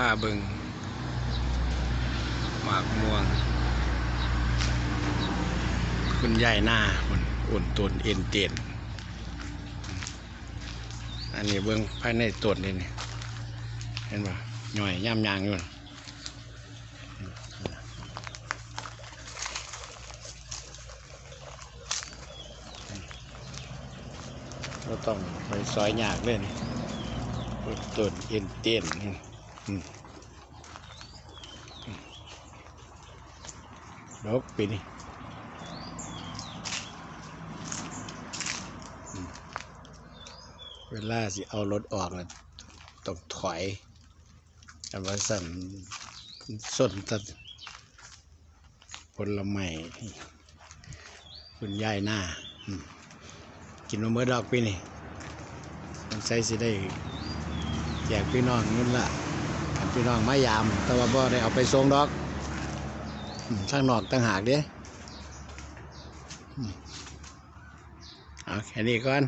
ผ้าเบิงหมากม่วง คุณยายหน้ามันอุ่นตุนเอ็นเตียนอันนี้เบิ้งภายในต้นนี่นี่เห็นป่ะหน่อยย่ำยางอยู่เราต้องไปซอยยากเลยนี่อุ่นเอ็นเตียนนี่ ดอกปีนี้เวลาสิเอารถออกนะต้องถอยแต่ว่าสั่นส้นตัดผลไม้คุณยายหน้า กินมาเมื่อดอกปีนี่มันใส่สิได้แจกพี่น้องนู่นละ พี่น้องมายาม แต่ว่าบ่ได้เอาไปทรงดอกอืมข้างนอกต่างหากเด้อเอาแค่นี้ก่อน